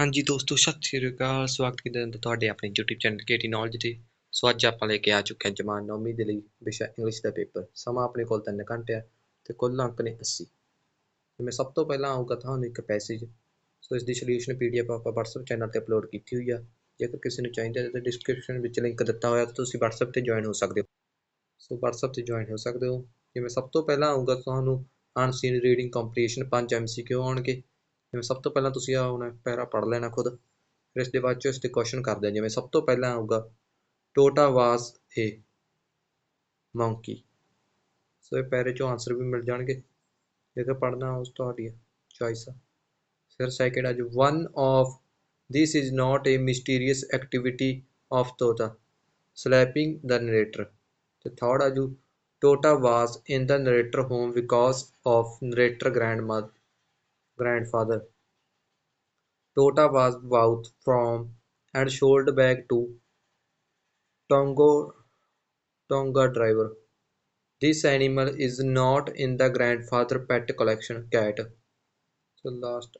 ਹਾਂਜੀ ਦੋਸਤੋ, ਸਤਿ ਸ਼੍ਰੀ ਅਕਾਲ, ਸਵਾਗਤ ਕੀਤਾ ਜਾਂਦਾ ਤੁਹਾਡੇ ਆਪਣੇ YouTube ਚੈਨਲ ਕੇਟੀ ਨੌਲੇਜ ਤੇ। ਸੋ ਅੱਜ ਆਪਾਂ ਲੈ ਕੇ ਆ ਚੁੱਕੇ ਹਾਂ ਜਮਾਨ ਨੌਵੀਂ ਦੇ ਲਈ ਵਿਸ਼ਾ ਇੰਗਲਿਸ਼ ਦਾ ਪੇਪਰ ਸਮਾਂ ਆਪਣੇ ਕੋਲ 3 ਘੰਟੇ ਆ ਤੇ ਕੁੱਲ ਅੰਕ ਨੇ 80 ਤੇ ਮੈਂ ਸਭ ਤੋਂ ਪਹਿਲਾਂ ਆਊਗਾ ਤੁਹਾਨੂੰ ਇੱਕ ਪੈਸੇਜ ਸੋ ਇਸ ਦੀ ਸੋਲੂਸ਼ਨ ਪੀਡੀਐਫ ਆਪਾਂ WhatsApp ਚੈਨਲ ਤੇ ਅਪਲੋਡ ਕੀਤੀ ਹੋਈ ਆ। ਜੇਕਰ ਕਿਸੇ ਨੂੰ ਚਾਹੀਦਾ ਹੈ ਤਾਂ ਡਿਸਕ੍ਰਿਪਸ਼ਨ ਵਿੱਚ ਲਿੰਕ ਦਿੱਤਾ ਹੋਇਆ ਤਾਂ ਤੁਸੀਂ WhatsApp ਤੇ ਜੁਆਇਨ ਹੋ ਸਕਦੇ ਹੋ। ਸੋ WhatsApp ਤੇ ਜੁਆਇਨ ਹੋ ਸਕਦੇ ਹੋ। ਜਿਵੇਂ ਸਭ ਤੋਂ ਪਹਿਲਾਂ ਆਊਗਾ ਤੁਹਾਨੂੰ ਅਨਸੀਨ ਰੀਡਿੰਗ ਕੰਪੀਟੀਸ਼ਨ 5 MCQ ਆਉਣਗੇ। ਜਿਵੇਂ ਸਭ ਤੋਂ ਪਹਿਲਾਂ ਤੁਸੀਂ ਆ ਹੁਣ ਪੈਰਾ ਪੜ੍ਹ ਲੈਣਾ ਖੁਦ, ਫਿਰ ਇਸ ਦੇ ਬਾਅਦ ਚੋਂ ਇਸ ਤੇ ਕੁਐਸਚਨ ਕਰਦੇ ਆ, ਜਿਵੇਂ ਸਭ ਤੋਂ ਪਹਿਲਾਂ ਆਊਗਾ ਟੋਟਾ ਵਾਸ ਏ ਮੰਕੀ। ਸੋ ਇਹ ਪੈਰੇ ਚੋਂ ਆਨਸਰ ਵੀ ਮਿਲ ਜਾਣਗੇ। ਜੇਕਰ ਪੜ੍ਹਨਾ ਉਸ ਤੁਹਾਡੀ ਚੋਇਸ ਆ। ਫਿਰ second ਆਜੂ one of this is not a mysterious activity of Tota slapping the narrator ਤੇ ਥਰਡ ਆਜੂ Tota was in the narrator home because of narrator grandmother grandfather. Tota was bought from and sold back to Tongo Tonga driver. This animal is not in the grandfather pet collection cat. So last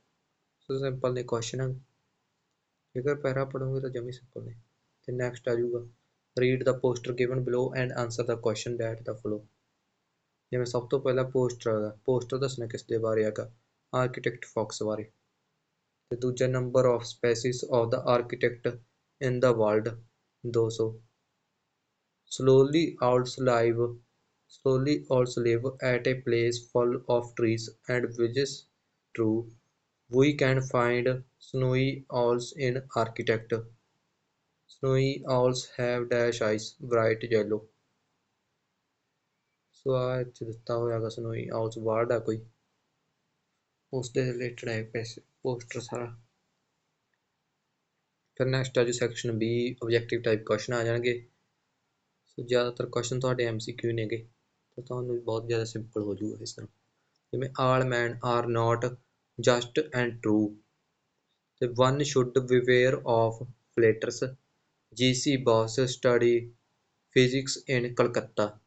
so simple ਨੇ question ਜੇਕਰ ਪੈਰਾ ਪੜੋਗੇ ਤਾਂ ਜਮੀ simple ਨੇ ਤੇ next ਆ ਜਾਊਗਾ read the poster given below and answer the question that follow ਜਿਵੇਂ ਸਭ ਤੋਂ ਪਹਿਲਾਂ ਪੋਸਟਰ ਹੈਗਾ ਪੋਸਟਰ ਦੱਸਣਾ ਕਿਸ ਦੇ ਬਾਰੇ ਹੈਗਾ ਆਰਕੀਟੈਕਟ ਫੌਕਸ ਬਾਰੇ ਤੇ ਦੂਜਾ number of species of the architect in the world 200 slowly owls live slowly owls live at a place full of trees and bushes true we can find snowy owls in architect snowy owls have dash eyes bright yellow so ਆ ਇੱਥੇ ਦਿੱਤਾ ਹੋਇਆਗਾ ਸਨੋਈ ਆਊਸ word ਆ ਕੋਈ ਉਸ ਦੇ related ਹੈ ਪੈਸੇ poster ਸਾਰਾ। ਫਿਰ ਨੈਕਸਟ ਆ ਜੀ section B objective type question ਆ ਜਾਣਗੇ। ਸੋ ਜ਼ਿਆਦਾਤਰ ਕੁਐਸਚਨ ਤੁਹਾਡੇ ਐਮਸੀਕਿਊ ਨੇਗੇ, ਤਾਂ ਤੁਹਾਨੂੰ ਬਹੁਤ ਜ਼ਿਆਦਾ ਸਿੰਪਲ ਹੋ ਜਾਊਗਾ ਇਸ ਤਰ੍ਹਾਂ। ਜਿਵੇਂ all men are not just and true ਤੇ one should beware of flatterers JC Bose study physics in Calcutta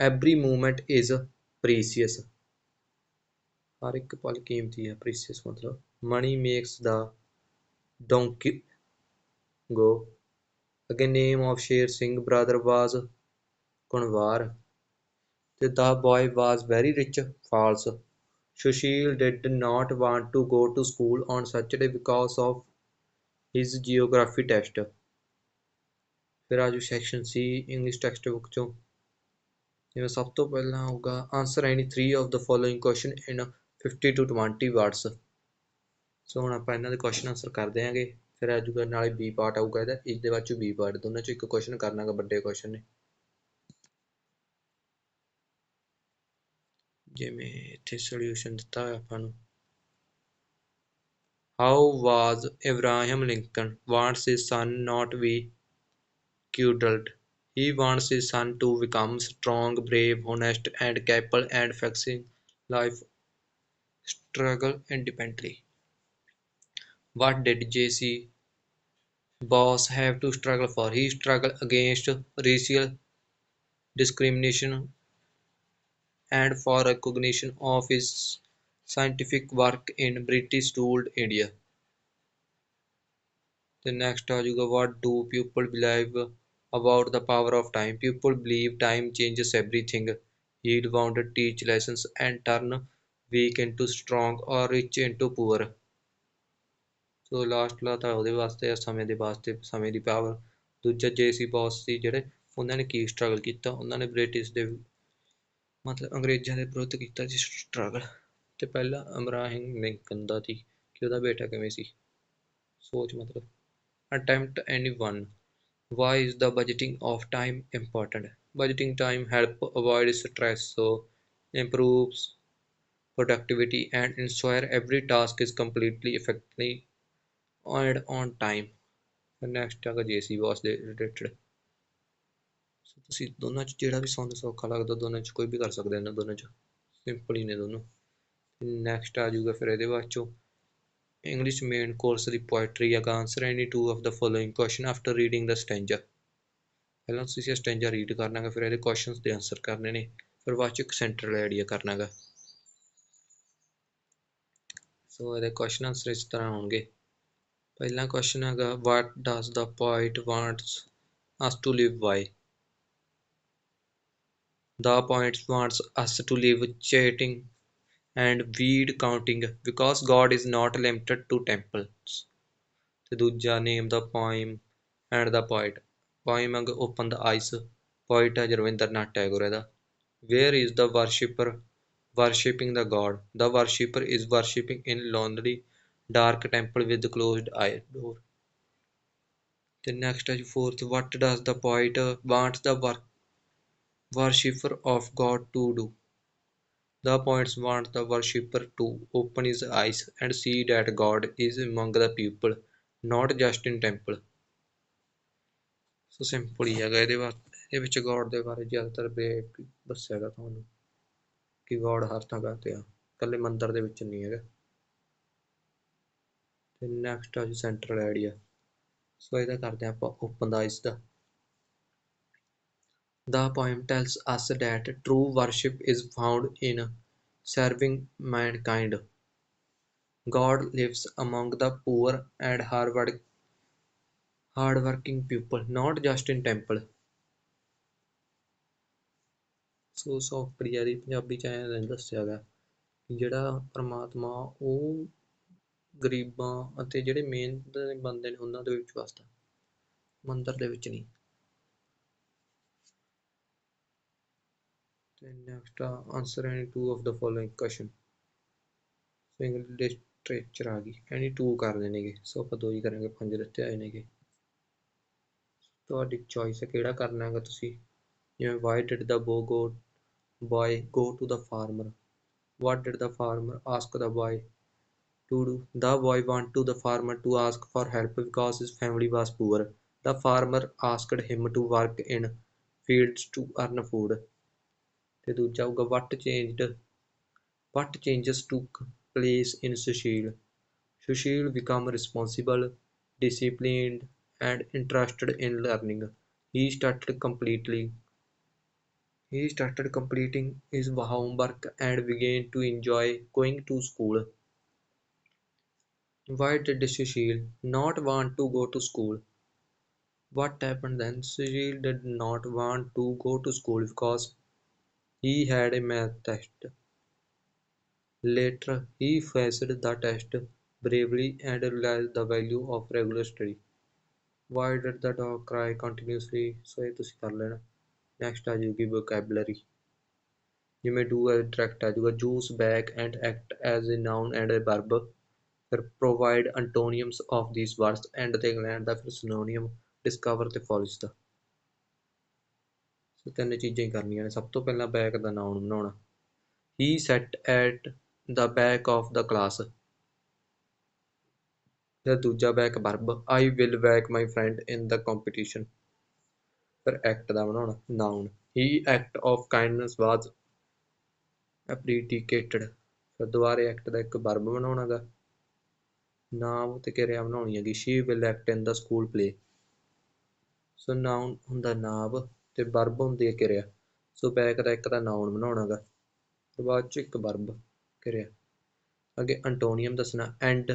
every moment is precious ਹਰ ਇੱਕ ਪਲ ਕੀਮਤੀ ਹੈ ਪ੍ਰੀਸੀਅਸ ਮਤਲਬ। Money makes the donkey go ਅਗੇ name of Sher Singh brother was Kunwar the boy was very rich, false sushil did not want to go to school on saturday because of his geography test ਫਿਰ ਆਜੂ section C English text book ਚੋਂ। ਜਿਵੇਂ ਸਭ ਤੋਂ ਪਹਿਲਾਂ ਹੋਊਗਾ answer any 3 of the following question in 50 to 20 words so ਹੁਣ ਆਪਾਂ ਇਹਨਾਂ ਦੇ ਕੁਐਸਚਨ ਆਨਸਰ ਕਰ ਦਿਆਂਗੇ ਫਿਰ ਆਜੂਗਾ ਨਾਲੇ ਬੀ ਪਾਰਟ ਆਊਗਾ ਇਹਦਾ। ਇਸ ਦੇ ਬਾਅਦ ਚੋਂ ਬੀ ਪਾਰਟ ਦੋਨਾਂ ਚੋਂ ਇੱਕ ਕੁਐਸਚਨ ਕਰਨਾਗਾ ਵੱਡੇ ਕੁਐਸਚਨ ਨੇ। ਜਿਵੇਂ ਇੱਥੇ ਸੋਲੂਸ਼ਨ ਦਿੱਤਾ ਹੋਇਆ ਆਪਾਂ ਨੂੰ। How was Abraham Lincoln wants his son not be cuddled he wants his son to become strong brave honest and capable and facing life struggle independently what did jc boss have to struggle for he struggled against racial discrimination and for recognition of his scientific work in British ruled India. The next ajuga what do people believe about the power of time? People believe time changes everything. Heal to teach lessons, and turn weak into strong or rich into poor so last ਲਾ ਤਾਂ ਉਹਦੇ ਵਾਸਤੇ ਆ ਸਮੇਂ ਦੇ ਵਾਸਤੇ ਸਮੇਂ ਦੀ ਪਾਵਰ ਦੂਜਾ ਜੇਸੀ ਬੌਸ ਸੀ ਜਿਹੜੇ ਉਹਨਾਂ ਨੇ ਕੀ ਸਟਰਗਲ ਕੀਤਾ ਉਹਨਾਂ ਨੇ ਬ੍ਰਿਟਿਸ਼ ਦੇ ਮਤਲਬ ਅੰਗਰੇਜ਼ਾਂ ਦੇ ਵਿਰੁੱਧ ਕੀਤਾ ਸੀ ਸਟਰਗਲ ਤੇ ਪਹਿਲਾ ਅਮਰਾਹਿੰਗ ਲਿੰਕਨ ਦਾ ਸੀ ਕਿ ਉਹਦਾ ਬੇਟਾ ਕਿਵੇਂ ਸੀ ਸੋਚ ਮਤਲਬ attempt any one why is the budgeting of time important budgeting time help avoid stress so improves productivity and ensure every task is completely effectively and on time. Next ਹੈਗਾ ਜੇਸੀ ਬੌਸ ਦੇ ਰਿਲੇਟਡ ਸੋ ਤੁਸੀਂ ਦੋਨਾਂ ਚ ਜਿਹੜਾ ਵੀ ਤੁਹਾਨੂੰ ਸੌਖਾ ਲੱਗਦਾ, ਦੋਨਾਂ ਚ ਕੋਈ ਵੀ ਕਰ ਸਕਦੇ ਇਹਨਾਂ ਦੋਨਾਂ ਚ। ਸਿੰਪਲ ਹੀ ਨੇ ਦੋਨੋਂ। ਨੈਕਸਟ ਆ ਜਾਊਗਾ ਫਿਰ ਇਹਦੇ ਬਾਅਦ ਚੋਂ। ਇੰਗਲਿਸ਼ ਮੇਨ ਕੋਰਸ ਦੀ ਪੋਇਟਰੀ ਹੈਗਾ answer any two of the following question after reading the stanza ਪਹਿਲਾਂ ਤੁਸੀਂ ਸਟੈਂਜਾ ਰੀਡ ਕਰਨਾ ਹੈ ਫਿਰ ਇਹਦੇ ਕੁਐਸਚਨਸ ਦੇ ਆਨਸਰ ਕਰਨੇ ਨੇ। ਫਿਰ ਬਾਅਦ ਚ ਇੱਕ ਸੈਂਟਰਲ ਆਈਡੀਆ ਕਰਨਾ ਹੈਗਾ। ਸੋ ਇਹਦੇ ਕੁਐਸਚਨ ਆਨਸਰ ਇਸ ਤਰ੍ਹਾਂ ਹੋਣਗੇ ਪਹਿਲਾ ਕੁਐਸਚਨ ਹੈਗਾ what does the poet wants us to live why the poet wants us to live chanting and bead counting because god is not limited to temples ਤੇ ਦੂਜਾ name the poem and the poet poem ਹੈਗਾ open ਦਾ ice poet ਹੈ Rabindranath Tagore the where is the worshipper worshipping the god the worshipper is worshipping in lonely dark temple with closed eye door ਤੇ next ਹੈ ਜੀ fourth what does the poet want the wor worshipper of god to do the poets want the worshipper to open his eyes and see that god is among the people not just in temple so simple ਹੀ ਹੈਗਾ ਇਹਦੇ ਬਾਰੇ ਇਹਦੇ ਵਿੱਚ God ਦੇ ਬਾਰੇ ਜ਼ਿਆਦਾਤਰ brief ਦੱਸਿਆਗਾ ਤੁਹਾਨੂੰ ਕਿ ਗੋਡ ਹਰ ਥਾਂ ਤੇ ਆ ਇਕੱਲੇ ਮੰਦਿਰ ਦੇ ਵਿੱਚ ਨਹੀਂ ਹੈਗਾ ਤੇ ਨੈਕਸਟ ਆ ਜੀ ਸੈਂਟਰਲ ਆਈਡੀਆ ਸੋ ਇਹਦਾ ਕਰਦੇ ਆਪਾਂ ਓਪਨ ਦਾ ਆਈਸ ਦਾ The poem tells us that true worship is found in serving mankind. God lives among the poor and hard hardworking people, not just in temple. So software the Punjabi channel ਨੇ ਦੱਸਿਆ ਗਿਆ ਜਿਹੜਾ ਪਰਮਾਤਮਾ ਉਹ ਗਰੀਬਾਂ ਅਤੇ ਜਿਹੜੇ ਮਿਹਨਤ ਦੇ ਬੰਦੇ ਨੇ ਉਹਨਾਂ ਦੇ ਵਿੱਚ ਵਸਦਾ, ਮੰਦਰ ਦੇ ਵਿੱਚ ਨਹੀਂ। ਤੇ next answer any two of the following question so English literature ਆ ਗਈ ਐਨੀ ਟੂ ਕਰ ਦੇਣਗੇ ਸੋ ਆਪਾਂ ਦੋ ਹੀ ਕਰਾਂਗੇ, ਪੰਜ ਦਿੱਤੇ ਆਏ ਨੇਗੇ। ਤੁਹਾਡੀ ਚੋਇਸ ਹੈ ਕਿਹੜਾ ਕਰਨਾ ਹੈਗਾ ਤੁਸੀਂ? ਜਿਵੇਂ ਵਾਈ ਡਿਡ ਦਾ ਬੋ ਗੋ boy go to the farmer what did the farmer ask the boy to do the boy went to the farmer to ask for help because his family was poor the farmer asked him to work in fields to earn food ਤੇ ਦੂਜਾ ਹੋਊਗਾ what changed what changes took place in Sushil Sushil became responsible disciplined and interested in learning he started completely he started completing his homework and began to enjoy going to school. Why did Sushil not want to go to school? What happened then? Sushil did not want to go to school because he had a math test. Later, he faced the test bravely and realized the value of regular study. Why did the dog cry continuously? So ਇਹ ਤੁਸੀਂ ਕਰ ਲੈਣਾ next ਆ ਜਾਊਗੀ vocabulary ਜਿਵੇਂ do ਐ ਆ ਜਾਊਗਾ। Use back and act as a noun and a verb ਫਿਰ provide antonyms of these words and ਤੇ ਇੰਗਲੈਂਡ ਦਾ ਫਿਰ ਸਿਨੋਨੀਅਮ ਡਿਸਕਵਰ ਤੇ ਫੋਲਿਸ਼ ਦਾ। ਸੋ ਤਿੰਨ ਚੀਜ਼ਾਂ ਹੀ ਕਰਨੀਆਂ ਨੇ। ਸਭ ਤੋਂ ਪਹਿਲਾਂ ਬੈਕ ਦਾ ਨਾਉਨ ਬਣਾਉਣਾ। He sat at the back of the class ਤੇ ਦੂਜਾ back verb I will back my friend in the competition ਫਿਰ ਐਕਟ ਦਾ ਬਣਾਉਣਾ noun he act of kindness was appreciated ਫਿਰ ਦੁਬਾਰੇ ਐਕਟ ਦਾ ਇੱਕ ਵਰਬ ਬਣਾਉਣਾਗਾ। ਨਾਮ ਤੇ ਕਿਰਿਆ ਬਣਾਉਣੀ ਹੈਗੀ she will act in the school play so noun ਹੁੰਦਾ ਨਾਮ ਤੇ ਵਰਬ ਹੁੰਦੀ ਹੈ ਕਿਰਿਆ। ਸੋ ਬੈਕ ਦਾ ਇੱਕ ਦਾ ਨਾਉਨ ਬਣਾਉਣਾਗਾ, ਤੇ ਬਾਅਦ ਚ ਇੱਕ ਵਰਬ ਕਿਰਿਆ। ਅੱਗੇ ਐਂਟੋਨੀਅਮ ਦੱਸਣਾ ਐਂਡ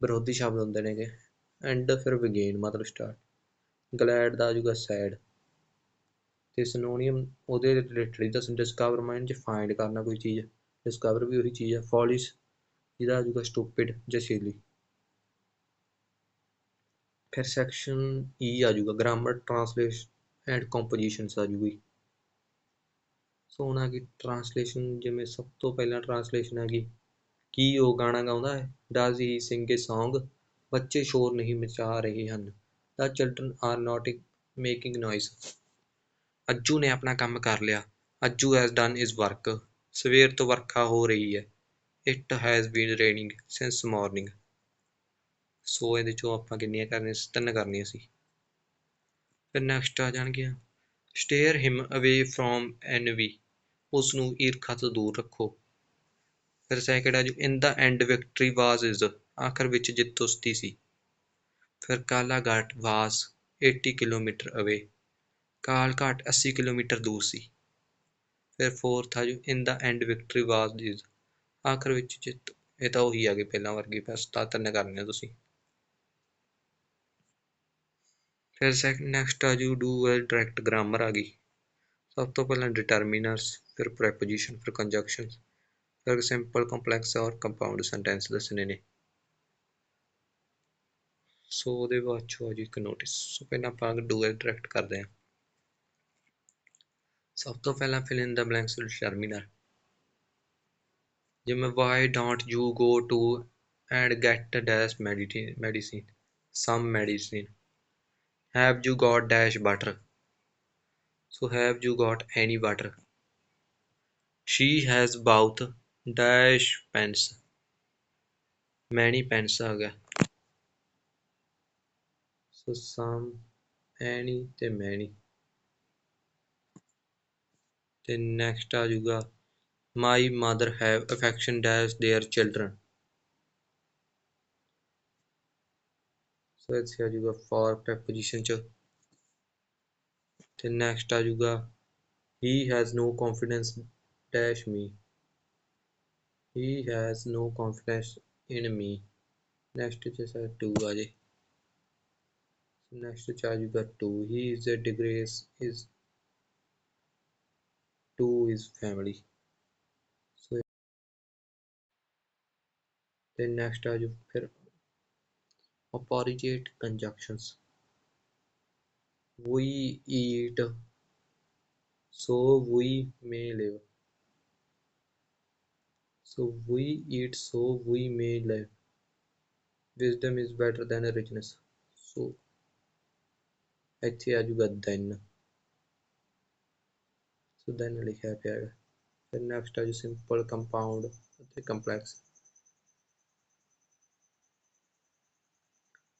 ਵਿਰੋਧੀ ਸ਼ਬਦ ਹੁੰਦੇ ਨੇਗੇ। ਐਂਡ ਫਿਰ ਬਿਗੇਨ ਮਤਲਬ ਸਟਾਰਟ ਗਲੈਡ ਦਾ ਆ ਆਜੂਗਾ ਸੈਡ ਤੇ ਸਿਨੋਨੀਅਮ ਉਹਦੇ ਰਿਲੇਟਡ ਹੀ ਦੱਸਣ ਡਿਸਕਵਰ ਮਾਈਂਡ ਚ ਫਾਈਂਡ ਕਰਨਾ ਕੋਈ ਚੀਜ਼। ਡਿਸਕਵਰ ਵੀ ਉਹੀ ਚੀਜ਼ ਹੈ ਫੋਲਿਸ਼ ਜਿਹਦਾ ਆਜੂਗਾ ਸਟੂਪਿਡ ਜਸੀਲੀ ਫਿਰ ਸੈਕਸ਼ਨ ਈ e ਆ ਆਜੂਗਾ ਗ੍ਰਾਮਰ ਟ੍ਰਾਂਸਲੇਸ਼ਨ ਐਂਡ ਕੰਪੋਜੀਸ਼ਨਸ ਜੂਗੀ। ਸੋ ਉਹਨਾਂ ਦੀ ਟ੍ਰਾਂਸਲੇਸ਼ਨ ਜਿਵੇਂ ਸਭ ਤੋਂ ਪਹਿਲਾਂ ਟ੍ਰਾਂਸਲੇਸ਼ਨ ਹੈਗੀ ਕੀ ਉਹ ਗਾਣਾ ਗਾਉਂਦਾ ਹੈ? Does he sing a Song? ਬੱਚੇ ਸ਼ੋਰ ਨਹੀਂ ਮਚਾ ਰਹੇ ਹਨ। The children are not making noise. Ajju ਨੇ ਆਪਣਾ ਕੰਮ ਕਰ ਲਿਆ। Ajju has done his work. ਸਵੇਰ ਤੋਂ ਵਰਖਾ ਹੋ ਰਹੀ ਹੈ। It has been raining since morning. ਸੋ ਇਹਦੇ ਚੋਂ ਆਪਾਂ ਕਿੰਨੀਆਂ ਕਰਨੀਆਂ ਸੀ? ਤਿੰਨ ਕਰਨੀਆਂ ਸੀ। ਫਿਰ ਨੈਕਸਟ ਆ ਜਾਣਗੀਆਂ। ਸਟੇਅਰ ਹਿਮ ਅਵੇ ਫਰੋਮ ਐਨਵੀ ਉਸ ਨੂੰ ਈਰਖਾ ਤੋਂ ਦੂਰ ਰੱਖੋ। ਫਿਰ ਸੈਕਿੰਡ ਆ ਜੋ। In the end victory was is ਆਖਰ ਵਿੱਚ ਜਿੱਤ ਉਸਦੀ ਸੀ। ਫਿਰ ਕਾਲਾਘਾਟ ਵਾਸ ਏਟੀ ਕਿਲੋਮੀਟਰ ਅਵੇ। ਕਾਲਘਾਟ 80 ਕਿਲੋਮੀਟਰ ਦੂਰ ਸੀ। ਫਿਰ ਫੋਰਥ ਆ ਜੋ in the end victory was is ਆਖਰ ਵਿੱਚ ਜਿੱਤ, ਇਹ ਤਾਂ ਉਹੀ ਆ ਗਈ ਪਹਿਲਾਂ ਵਰਗੀ ਬਸ ਤਾਂ ਤਿੰਨ ਕਰਨੀਆਂ ਤੁਸੀਂ। ਫਿਰ ਸੈਕੰਡ ਨੈਕਸਟ ਆ ਜੂ ਡੂ ਡਾਇਰੈਕਟ ਗ੍ਰਾਮਰ ਆ ਗਈ। ਸਭ ਤੋਂ ਪਹਿਲਾਂ ਡਿਟਰਮੀਨਰਸ ਫਿਰ ਪ੍ਰੈਪੋਜੀਸ਼ਨ ਫਿਰ ਕੰਜੰਕਸ਼ਨਸ ਫਿਰ ਸਿੰਪਲ ਕੰਪਲੈਕਸ ਔਰ ਕੰਪਾਊਂਡ ਸੈਂਟੈਂਸ ਦੱਸਣੇ ਨੇ। ਸੋ ਉਹਦੇ ਬਾਅਦ ਚੋਂ ਆ ਜੀ ਇੱਕ ਨੋਟਿਸ ਸੋ ਪਹਿਲਾਂ ਆਪਾਂ ਡੂ ਡਾਇਰੈਕਟ ਕਰਦੇ ਹਾਂ ਸਭ ਤੋਂ ਪਹਿਲਾਂ fill in the blanks terminal ਜੇ ਮੈਂ why don't you go to and get dash medicine some medicine have you got dash water so have you got any water she has both dash pens many pens ਆ ਗਿਆ so some any ਤੇ many ਤੇ next ਆ ਜਾਊਗਾ my mother have affection dash their children ਸੋ ਇੱਥੇ ਆ ਜਾਊਗਾ for preposition ਚ ਤੇ next ਆ ਜਾਊਗਾ he has no confidence dash me he has no confidence in me next ਚ ਸਰ to ਆ ਜੇ next to charge you got 2 he is a degrees is 2 is family. So then next charge you फिर appropriate conjunctions. We eat so we may live. So we eat so we may live. Wisdom is better than richness. So ਇੱਥੇ ਆ ਜਾਊਗਾ then so then ਲਿਖਿਆ ਪਿਆ ਹੈ। ਫਿਰ next ਆ ਜੀ ਸਿੰਪਲ ਕੰਪਾਊਂਡ ਅਤੇ complex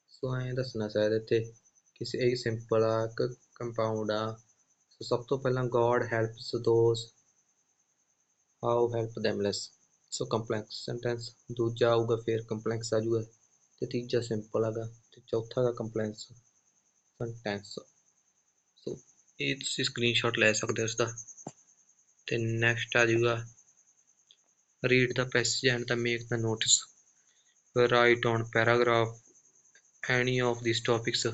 ਸੋ ਐਂ ਦੱਸਣਾ ਚਾਹੀਦਾ ਇੱਥੇ ਕਿਸੇ ਇਹ ਸਿੰਪਲ ਆ, ਇੱਕ ਕੰਪਾਊਂਡ ਆ। ਸੋ ਸਭ ਤੋਂ ਪਹਿਲਾਂ god helps those how help them less so complex sentence ਦੂਜਾ ਆਊਗਾ ਫਿਰ ਕੰਪਲੈਕਸ ਆ ਜਾਊਗਾ। ਤੇ ਤੀਜਾ ਸਿੰਪਲ ਹੈਗਾ। ਤੇ ਚੌਥਾ ਹੈਗਾ ਕੰਪਲੈਕਸ ਕੰਟੈਂਟਸ ਸੋ ਇਹ ਤੁਸੀਂ ਸਕਰੀਨਸ਼ਾਟ ਲੈ ਸਕਦੇ ਹੋ ਇਸ ਦਾ ਤੇ ਨੈਕਸਟ ਆ ਜਾਊਗਾ read the passage and the make the notice write on paragraph any of these topics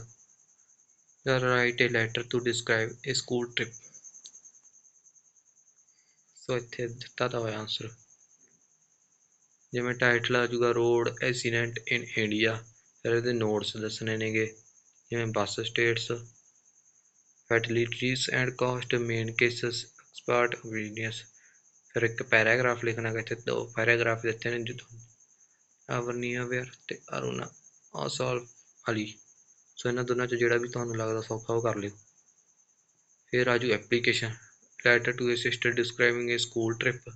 write a letter to describe a school trip so ਇੱਥੇ ਦਿੱਤਾ ਤਾਂ ਹੋਇਆ ਆਨਸਰ ਜਿਵੇਂ ਟਾਈਟਲ ਆ ਜਾਊਗਾ ਰੋਡ ਐਕਸੀਡੈਂਟ ਇਨ ਇੰਡੀਆ ਫਿਰ ਇਹਦੇ ਨੋਟਸ ਦੱਸਣੇ ਨੇਗੇ ਜਿਵੇਂ bus stats fatalities and cost, main causes, expert opinions ਫਿਰ ਇੱਕ ਪੈਰਾਗ੍ਰਾਫ ਲਿਖਣਾ ਗਾ, ਇੱਥੇ ਦੋ ਪੈਰਾਗ੍ਰਾਫ ਦਿੱਤੇ ਨੇ, ਜਿੱਥੋਂ ਅਵਰਨੀਆ ਵੇਅਰ ਤੇ ਅਰੁਣਾ। ਆਸੋਲ ਅਲੀ ਸੋ ਇਹਨਾਂ ਦੋਨਾਂ 'ਚ ਜਿਹੜਾ ਵੀ ਤੁਹਾਨੂੰ ਲੱਗਦਾ ਸੌਖਾ ਉਹ ਕਰ ਲਿਓ। ਫਿਰ ਆਜੂ application letter to a sister describing a school trip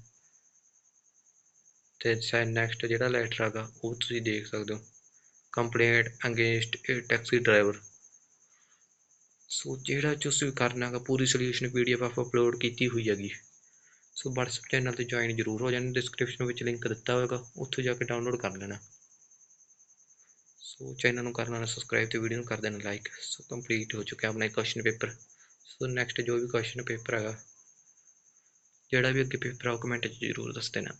ਤੇ ਸੈ ਨੈਕਸਟ ਜਿਹੜਾ ਲੈਟਰ ਹੈਗਾ ਉਹ ਤੁਸੀਂ ਦੇਖ ਸਕਦੇ ਹੋ। Complaint against a taxi driver. So ਜਿਹੜਾ ਤੁਸੀਂ ਕਰਨਾ ਹੈਗਾ, ਪੂਰੀ ਸੋਲੂਸ਼ਨ ਪੀਡੀਐਫ ਆਪ ਅਪਲੋਡ ਕੀਤੀ ਹੋਈ ਹੈਗੀ। ਸੋ WhatsApp ਚੈਨਲ ਤੇ ਜੁਆਇਨ ਜ਼ਰੂਰ ਹੋ ਜਾਣਾ ਡਿਸਕ੍ਰਿਪਸ਼ਨ ਵਿੱਚ ਲਿੰਕ ਦਿੱਤਾ ਹੋਵੇਗਾ ਉੱਥੇ ਜਾ ਕੇ ਡਾਊਨਲੋਡ ਕਰ ਲੈਣਾ। ਸੋ ਚੈਨਲ ਨੂੰ ਕਰਨਾ ਸਬਸਕ੍ਰਾਈਬ ਤੇ ਵੀਡੀਓ ਨੂੰ ਕਰ ਦੇਣਾ ਲਾਈਕ ਸੋ ਕੰਪਲੀਟ ਹੋ ਚੁੱਕਿਆ ਆਪਣਾ ਕੁਐਸਚਨ ਪੇਪਰ ਸੋ ਨੈਕਸਟ ਜੋ ਵੀ ਕੁਐਸਚਨ ਪੇਪਰ ਹੈਗਾ, ਜਿਹੜਾ ਵੀ ਅੱਗੇ ਪੇਪਰ ਆ ਉਹ ਕਮੈਂਟ 'ਚ ਜ਼ਰੂਰ ਦੱਸ ਦੇਣਾ।